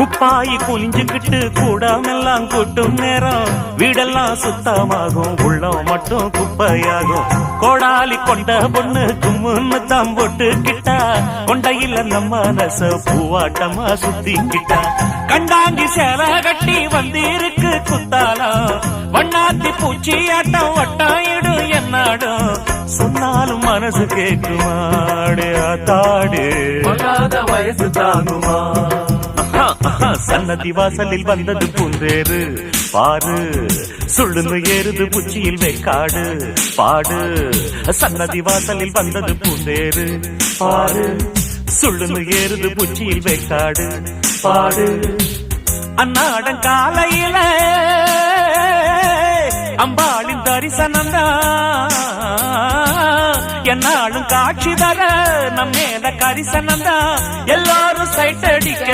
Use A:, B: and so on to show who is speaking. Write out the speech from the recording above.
A: குப்பாயி குனிஞ்சுக்கிட்டு கூடாமெல்லாம் கூட்டும் நேரம். வீடெல்லாம் சுத்தமாகும் உள்ளம் மட்டும் குப்பையாகும். கோடாலி கொண்ட பொண்ணு கும்முன்னு தான் போட்டுக்கிட்டா. கொண்டையில நம்ம மனச பூவாட்டமா சுத்திக்கிட்டா. கண்டாங்கி சேல கட்டி வந்திருக்கு குத்தாலம் வண்ணாத்தி பூச்சி ஆட்டம் வட்டாயிடும் என்னாடும். சொன்னாலும் மனசு கேட்குமாடு
B: தாடு வயசு தாங்குமா?
A: சன்னதி வாசலில் வந்தது பூந்தேரு பாரு சுள்ளுன்னு ஏறுது புச்சியில் வேக்காடு பாடு சன்னதி வாசலில் வந்தது பூந்தேரு பாரு சுள்ளுன்னு ஏறுது புச்சியில் வேக்காடு பாடு அன்னாடம் காலையில அம்பாளின் தரிசனம் என்னாலும் காட்சி தர நம்ம மேல கரிசனம் எல்லாரும் சைட் அடிக்க